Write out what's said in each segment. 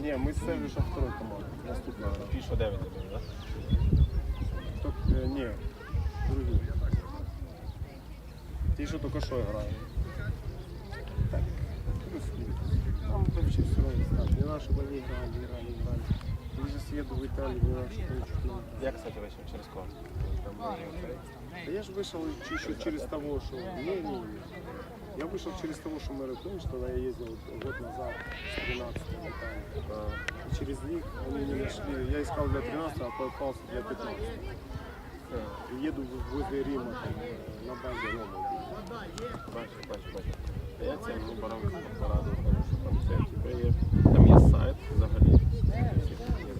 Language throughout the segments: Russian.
Не, мы с Севишем второй командой. Наступная. Ті, що 9 тобі, так? Тут, э, не, другие. Те, что только что играли. Так, плюс-минус. Там вообще все равно стать. Не надо, чтобы они играли, играли, играли. Они же еду в Италию, не не играли. Як, кстати, вийшов через кого? Там, я же вышел еще через того, что... Не, не, не. Я вышел через того, что мы помнишь, когда я ездил год назад с 13 в Италию. И через них они не нашли. Я искал для 13, а попался для 15. И еду возле Рима там, э, на базе Рома. Бачу, бачу, бачу. А я це мені барам порадив, тому що там це типу, є, там є сайт взагалі. Це таке.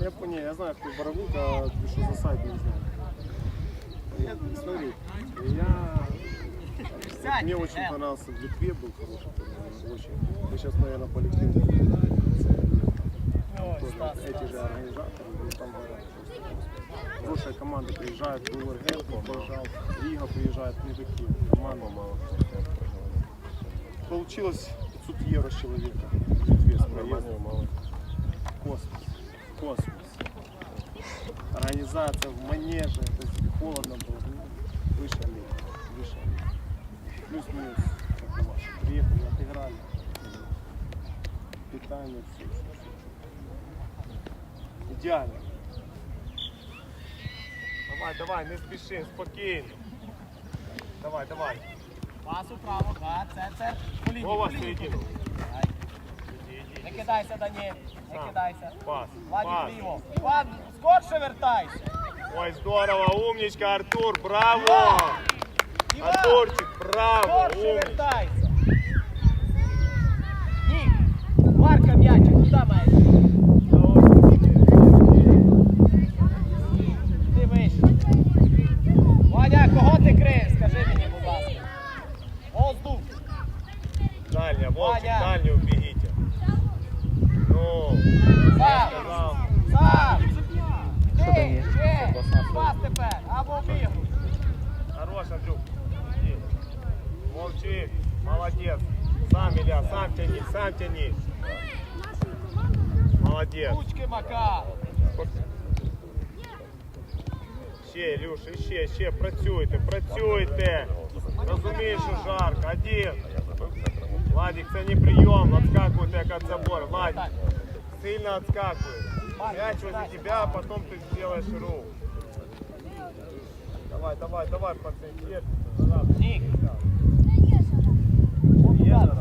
Я понял, я знаю, кто Боровик, а что за сайт не знаю. Смотри, я... мне очень понравился в Литве, был хороший турнир, очень. Мы сейчас, наверное, полетим тоже эти же организаторы, и там хорошая команда приезжает, Вулвергемптон приезжал, Рига приезжает, ну такие команды. Мало. Получилось 500 евро с человека Литве с мало. Космос. Космос. Организация в манеже, холодно было. Ну, выше лига. Выше лига. Плюс-минус, как у вас. Приехали, отыграли. Питание, все, все, все. Идеально. Давай, давай, не спеши, спокійно. Давай, давай. Пас управо, да, центр. По лінії, Вова по лінії. середину. Ай. Не кидайся, Дані, не Сам. кидайся. Пас, Владі пас. ліво. Влад, скорше вертайся. Ой, здорово, умничка, Артур, браво! Артурчик, браво, умничка. Сам, Илья, сам тяни, сам тяни. Молодец. Ручки Макар. Ще, Ілюша, ще, ще, працюйте, працюйте. Розумієш, що жарко. Один. Владик, це не прийом, відскакуйте як від забору. Владик, сильно відскакує. Мяч возле тебя, а потом ты сделаешь рух. Давай, давай, давай, пацан, Нік.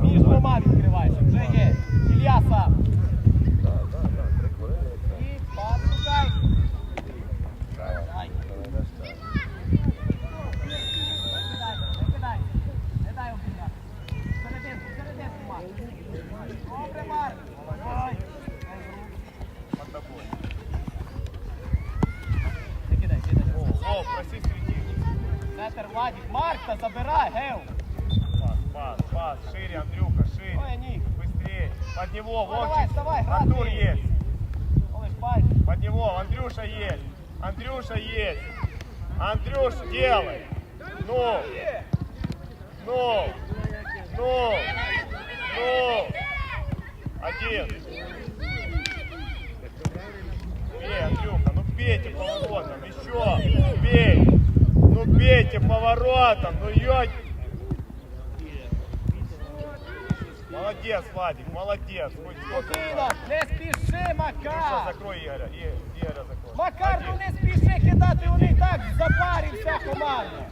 Між двома відкриваєш, вже є. Ілля сам. І пан шукай. О, проси світів. Центр Владик. Марк, забирай, гео! Пас, пас, шире, Андрюха, шире. Ой, Нік. Быстрее. Под него, Давай, Вовчик. вставай, грати. Артур есть. Под него, Андрюша есть. Андрюша есть. Андрюш, делай. Ну. Ну. Ну. Ну. Один. Бей, Андрюха, ну бейте поворотом, еще. Бей. Ну бейте поворотом, ну ё... Молодец, Владик, молодец. Хоть сколько Спокійно, не спіши, Хорошо, Макар. закрой Игоря. И, Игоря закрой. Макар, ну Один. не спіши кидати, вони і так в запарі вся команда.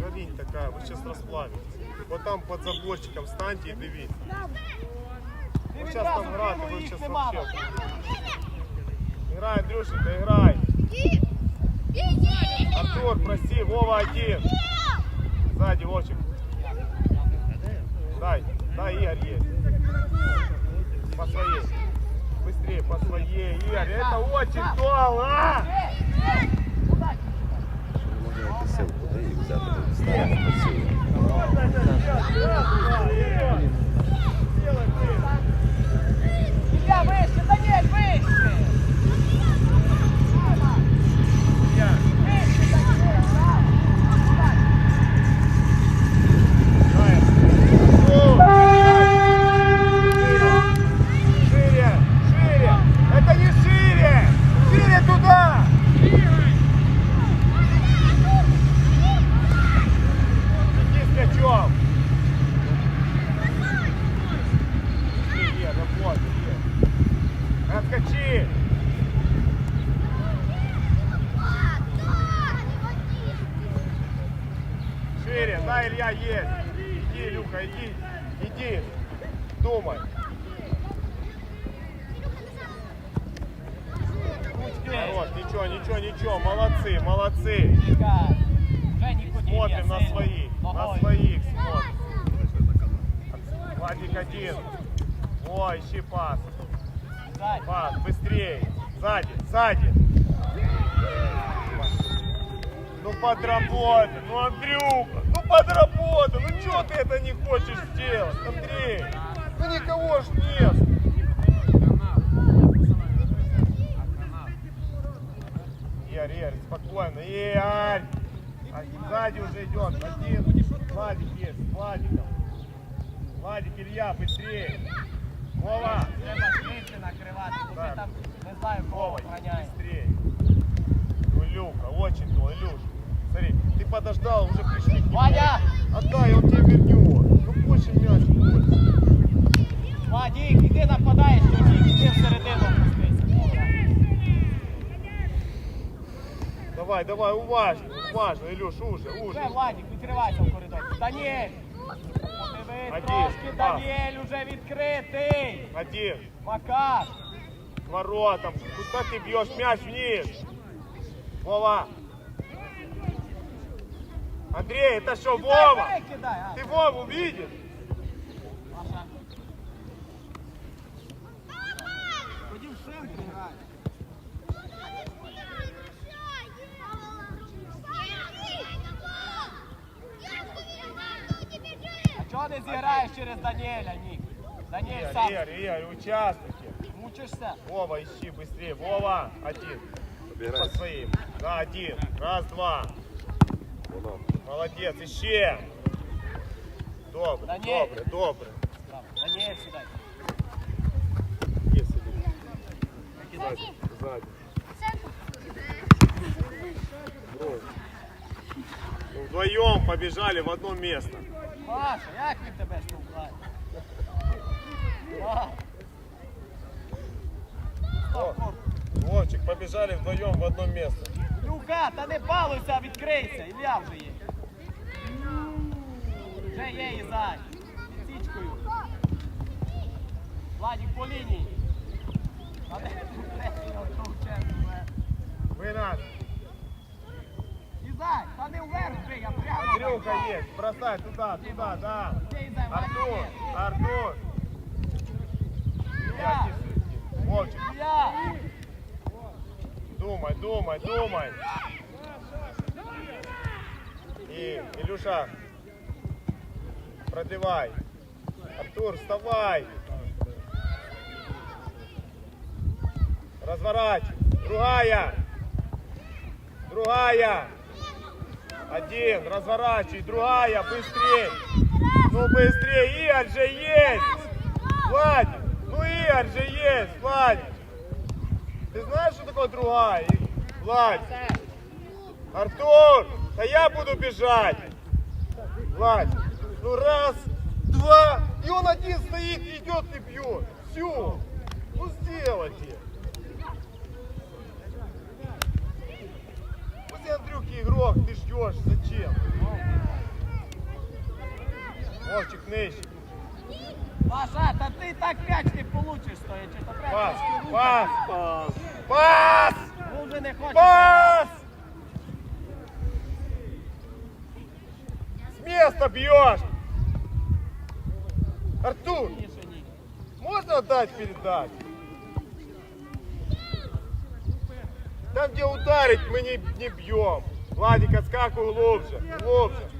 В тенечке. Жарень такая, вы сейчас расплавитесь. Вот там под заборчиком встаньте и дивитесь. Ти Вот сейчас відразу там грати, сейчас нема. вообще... Играй, Андрюшенька, играй. Артур, проси, Вова один. Сзади, Вовчик. Дай, дай, Игорь есть. По своей. Быстрее, по своей, Игорь. Это очень долго. де їх взяти, ничего, ничего, молодцы, молодцы. Смотрим на своих, на своих смотрим. Владик один. Ой, ищи пас. Пас, быстрее. Сзади, сзади. Ну подработай, ну Андрюха, ну подработай, ну что ты это не хочешь сделать, Андрей? Ну никого ж нет. Игорь, Игорь, спокойно, Игорь! А сзади уже идет, один, Владик есть, Владиком. Владик, Илья, быстрее. Вова, Треба швидше накривати, бо ми Так. там не знаю, кого Вова, охороняємо. быстрее. Ну, Илюха, очень то, Илюш. Смотри, ты подождал, уже пришли к нему. Ваня! Отдай, он тебе вернет. Ну, больше мяч, больше. Вадік, іди нападаєш, тоді іди всередину Давай, давай, уважно, уважно, Илюш, уже, Вже, уже. Владік, відкривайся в коридорі. Даніель! Подивись Один, трошки, пас. Даніель уже відкритий! Один, Макар! к воротам. Куда ты бьешь мяч вниз? Вова. Андрей, это что, Вова? Кидай, а. Ты Вову видишь? А чого не зіграєш через Даніеля, Нік? Даніель Игорь, сам. Игорь, Игорь, участвуйте. Мучишся? Вова, ищи быстрее. Вова, один. По Обіграйся. своим. Да, один. Раз, два. Воно. Молодец, ищи. Добре, Да не. добре, добре. Браво. Даніель сідай. Є сидить. Сзади, сзади. Ой. Ну, вдвоем побежали в одно место. Маша, як він тебе штовхає? Вовчик, побежали вдвоем в одно место. Люка, та не балуйся, а відкрийся. Ілля вже є. Вже є Ізай. Січкою. Владик по лінії. Бросай туда, туда, да. Артур. Артур. Я. Я Вовчик, Ілля. думай, думай, думай. И, Илюша, продлевай. Артур, вставай. Разворачивай. Другая. Другая. Один. Разворачивай. Другая. Быстрее. Ну быстрее. Игорь же есть. Владик. Ну Игорь же есть. Владик. Ты знаешь, что такое другая? Владик. Артур. Да я буду бежать. Владик. Ну раз, два. И он один стоит, идет и бьет. Все. Ну сделайте. Игрок ты ждешь. Зачем? Вовчик нижче. Маша, та ти так м'яч не получиш стоячи, то треба Пас, трошки пас, рухатися. пас, пас, Ну вже не хочеш. пас! С места бьешь! Артур, можно отдать передачу? Там, где ударить, мы не, не бьем. Владик, отскакивай глубже, глубже.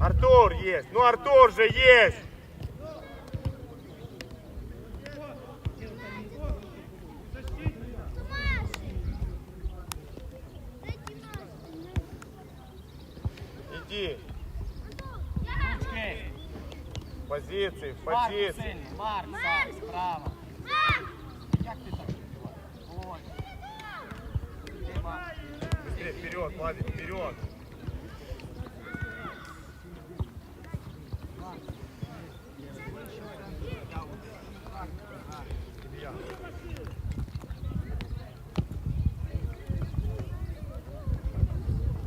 Артур есть. Ну, Артур же есть. Иди. Позиции, позиции. Марк, справа. Як ти так? Ой. Ти, Марк. Быстрее, вперед, Владик, вперед. Илья.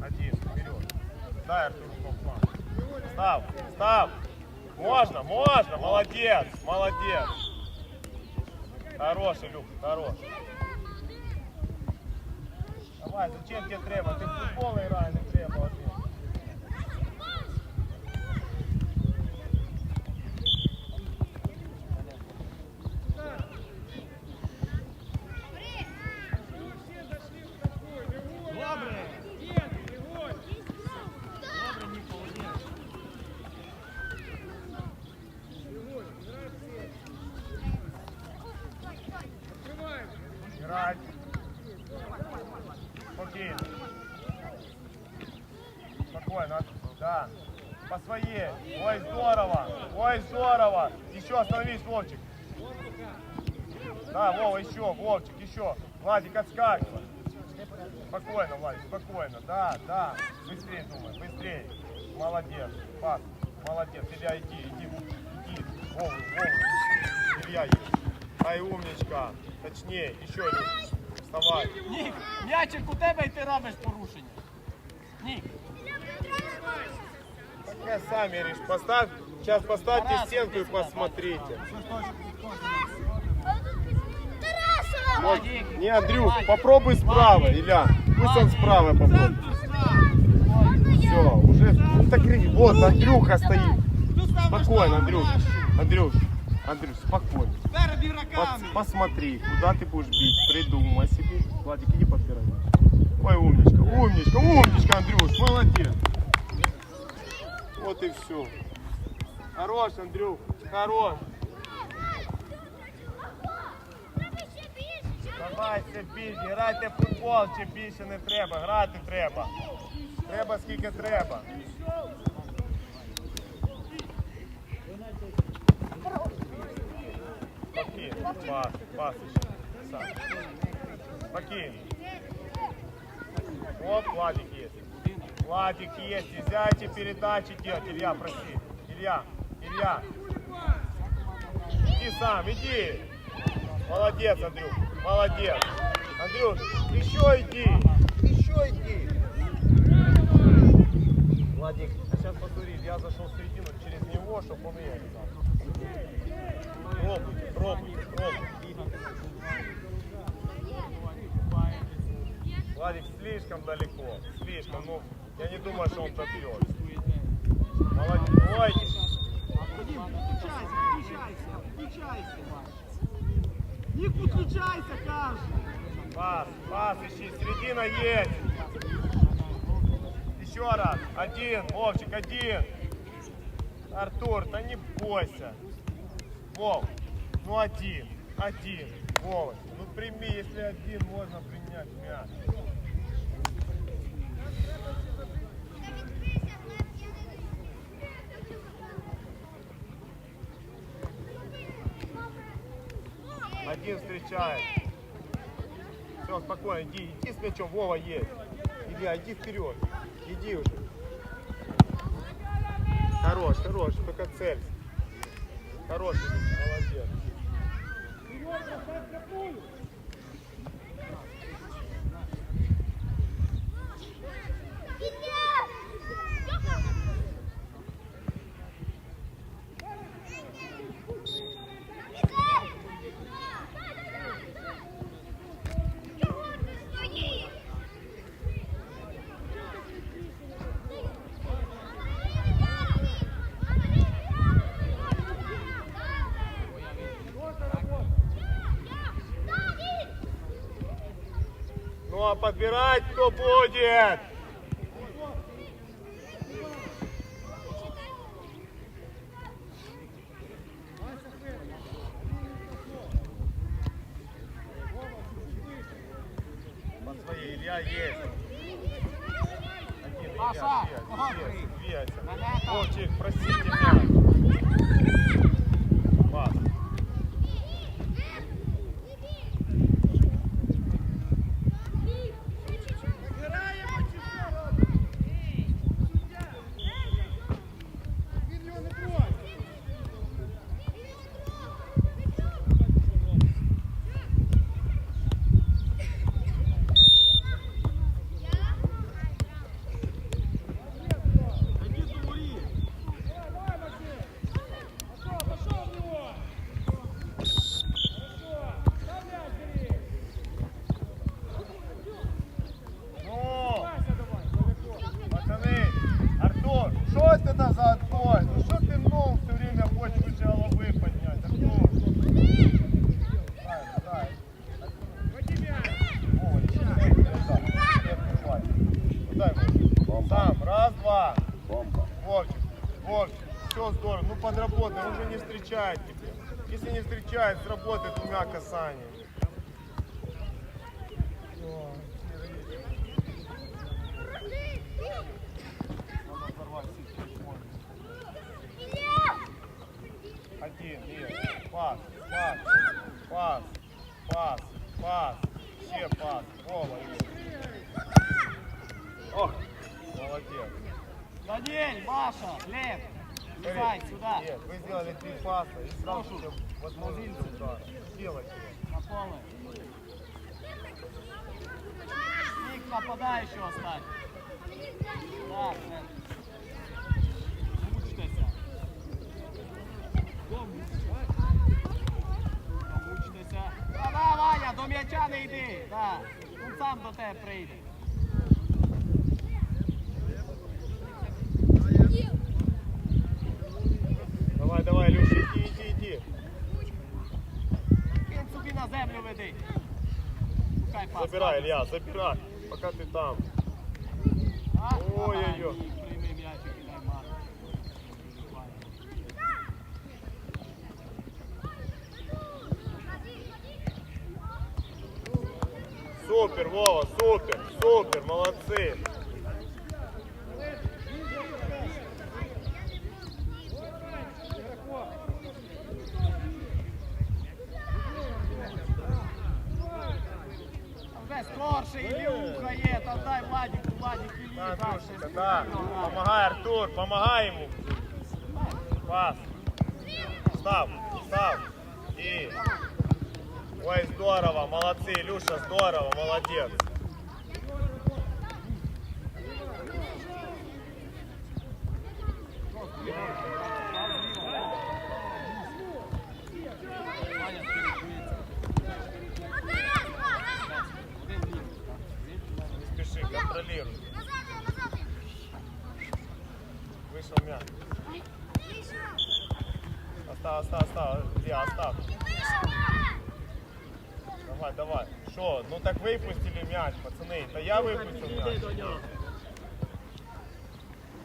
Один, вперед. Дай Артуру стоп Став, став. Можно, можно, молодец, молодец. Хороший, Люк, хороший. Давай, зачем тебе треба? Ти в футбол грає, не треба один. Добре. Добре, Нікола. Играть. Спокойно. Спокойно. Да. По своей. Ой, здорово. Ой, здорово. Еще остановись, Вовчик. Да, Вова, еще, Вовчик, еще. Владик, отскакивай. Спокойно, Владик, спокойно. Да, да. Быстрее думай, быстрее. Молодец. Пас. Молодец. Илья, иди, иди, иди. Вова, Вова. Илья, иди. Ай, умничка. Точнее, еще один. Вставай. Нік, м'ячик у тебе і ти робиш порушення. Нік, Пока сами решь. Поставь, сейчас поставьте стенку и посмотрите. Вот, Владик. не, Андрюх, попробуй справа, Илья. Пусть он справа попробует. Ну так вот, Андрюха стоит. Спокойно, Андрюш. Андрюш, Андрюш, спокойно. Раками. посмотри, куда ты будешь бить. Придумай себе. Владик, иди подбирай. Ой, умничка, умничка, умничка, Андрюш, молодец. Вот и все. Хорош, Андрюх, хорош. Давайте більше, грайте в футбол, чи більше не треба, грати треба. Треба скільки треба. Спокійно, пас, пас ще. Сам. Спокійно. Вот Владик есть. Владик есть. Нельзя эти передачи делать. Илья, прости. Илья, Илья. Иди сам, иди. Молодец, Андрюх. Молодец. Андрюш, еще иди. Еще иди. Я зашел в середину через него, чтобы он ее не. Пробуй, пробуй, пробуй. Владик слишком далеко, слишком, ну, я не думаю, что он добьет. Молодец, ой, Нік, підключайся, кажу. пас, пас ищи, середина есть. Еще раз, один, Вовчик, один. Артур, да не бойся. Вов, ну один, один, Вова, ну прими, если один, можно принять мяч. Один встречает. Все, спокойно, иди, иди с мячом, Вова есть. Илья, иди вперед, иди уже. Хорош, только цель. Хорош, молодец. что будет. Под своей Илья есть. Один, Илья, Свет, есть, Свет. Вовчик, простите меня. Не встречает, сработает двумя касаниями. Один, нет. Пас, пас, пас, пас. Все пас. Вова. Ох, молодец. Даниэль, Маша, Глеб, Лизай сюда, Нет, вы сделали три паса и сразу же возможность для удара. Делайте. на поле. Ник нападающего стать. Так, Глеб. Мучтеся. Мучтеся. Та да, Ваня, до м'яча не йди. Да. Він сам до тебе прийде. Землю веди. Шукай пас. Забирай, Илья, забирай, пока ты там. Ой-ой-ой. Ага, ні, Прийми м'ячик і дай Марку. Супер, Вова, супер, супер, молодцы. Артур, помогай ему. Пас. Став, став. И. Ой, здорово, молодцы, Илюша, здорово, молодец. Ваня спілкується. Один ліг. Не спеши, контролируй. Вышел мяч. Остав, остав, остав. Илья, остав. Давай, давай. Что? Ну так выпустили мяч, пацаны. Это я выпустил Іди мяч. до нього.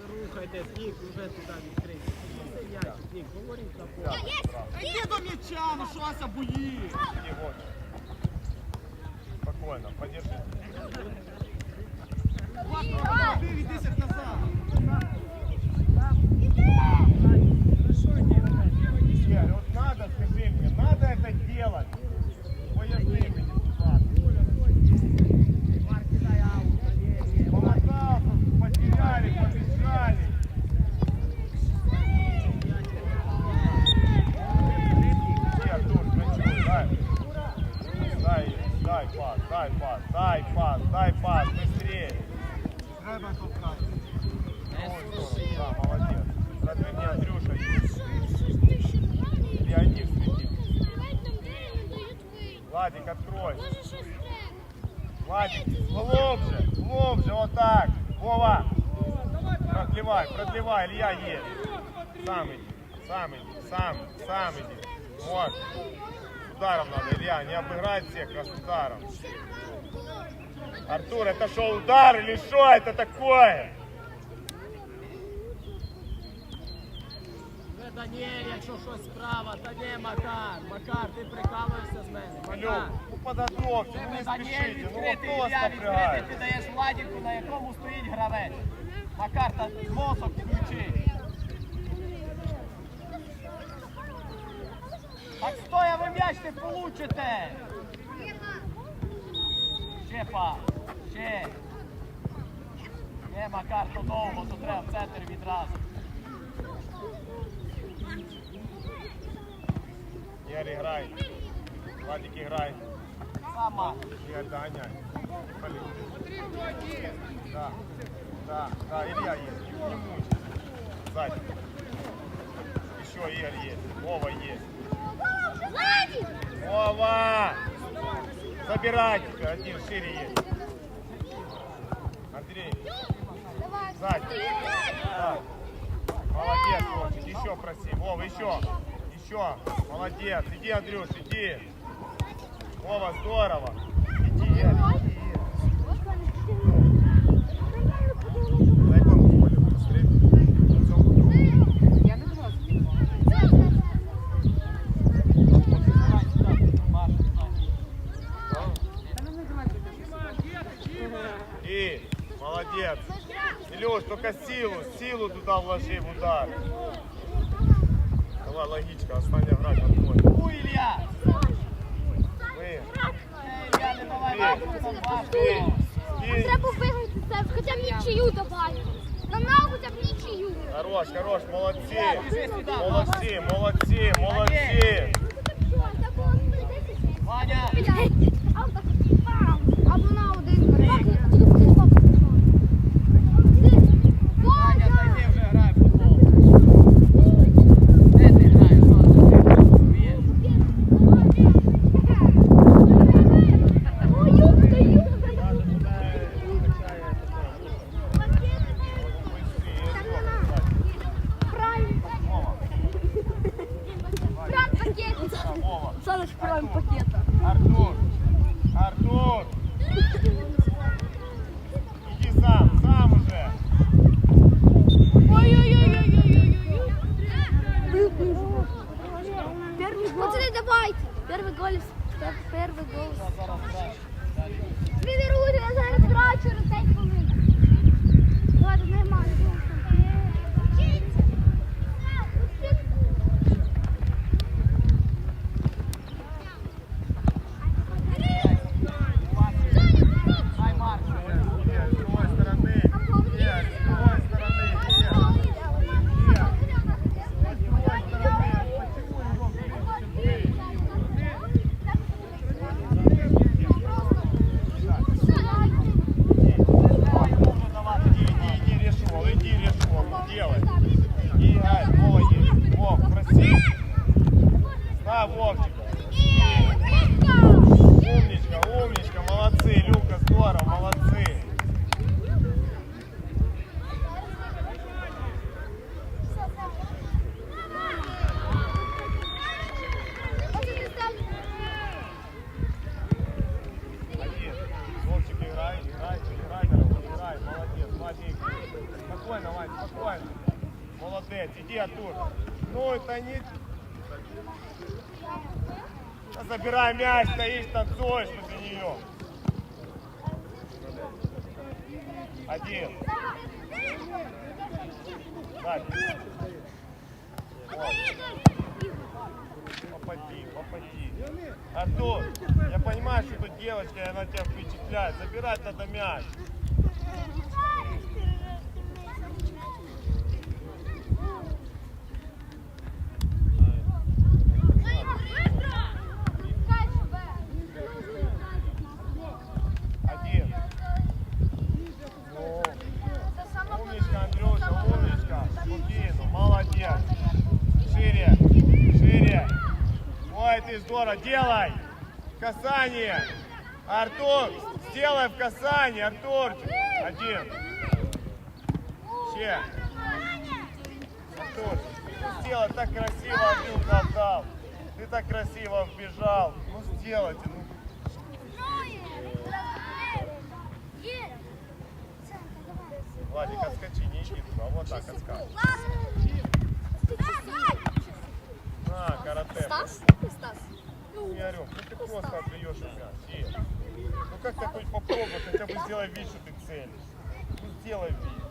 Рухайтесь, Нік, вже туди відкрийся. Нік, говоріть на поле. Іди до м'яча, ну щося боїш. Иди, вот. Спокойно, подержи. Ти відійся назад. сам иди, сам, сам иди. Вот. С ударом надо, Илья, не обыграть всех, раз ударом. Артур, это что, удар или что это такое? Даніель, якщо щось справа, та не Макар. Макар, ти прикалуєшся з мене. Макар. Алло, ну подготовьте, ну не Даніель спешите, ну відкритий, кто вас Ілля відкритий, напрягает? ти даєш Владіку, на якому стоїть гравець. Макар, та мозок включи. Так стоя ви м'яч не получите. Ще па, ще. Не, Макар, то довго, то треба в центр відразу. Игорь, играй. Владик, играй. Сама. Игорь, догоняй. Блин. Да, да, да, Илья есть. Не. Сзади. Еще Игорь есть. Вова есть. Вова! Забирайте, один шире есть. Андрей, сзади. Молодец, Вовчик, еще проси. Вова, еще. Еще. Молодец. Иди, Андрюш, иди. Вова, здорово. Иди, Игорь, иди. На каком поле быстрее? И, молодец. Илюш, только силу, силу туда вложи в удар. Давай, логичка, остань играть одной. У, Ілля! Вы, Е, Ілля, не давай Ти. важко, там важко. ты, ты. Треба виграти це, хоча б нічию давай. На нам хоча б нічию. Хорош, хорош, молодцы. Біжи сюди. Молодцы, молодцы, молодцы. Ваня! Або на один Come on. Да забирай мяч, стоишь, танцуешь возле нее. Один. Попади, попади. Артур, я понимаю, что тут девочка, она тебя впечатляет. Забирать надо мяч. Один. Ну, умничка, Андрюша, умничка. Спокойно, молодец. Шире, шире. Здорово, делай. Касание. Артур, сделай в касании, Артурчик. Один. Ще. Артур, ну сделай, так красиво Андрюха отдал. Ты так красиво вбежал. Ну сделайте, ну. Владик, отскочи, не иди туда, вот так отскочи. На, карате. Стас? Стас. Я орём, ну ты просто отдаешь. Ир. Ну как ты хоть попробуй, хотя бы сделай вид, что ты целишь. Ну сделай вид.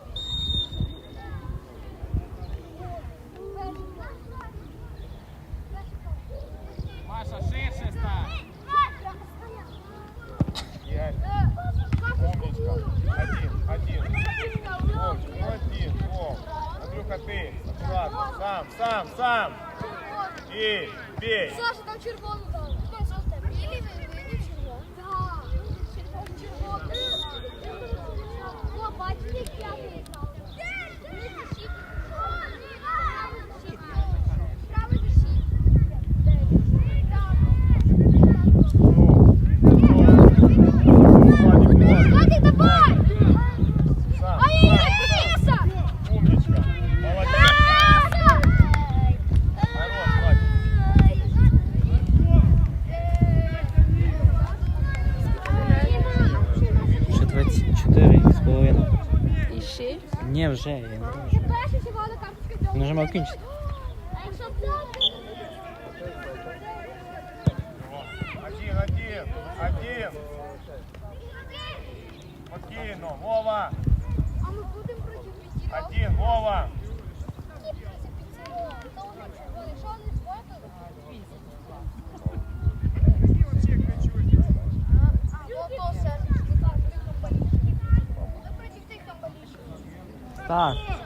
Маша, ширше стань. Я умничка. Один, один. Вовчик, ну один, Вов. Андрюха, ты. Аккуратно. Сам, сам, сам. И бей. Саша, там червону дали. Ну, Саша, там білий, вийде червоний. Так. Червоний. О, бачите, як я виграв. Правий защит. Владик, давай! Сам, Ай, сам. Алиса! Умничка. Молодец. Хорош, Владик. Ще 24 з половиною. І ще? Ні, вже, я не Так.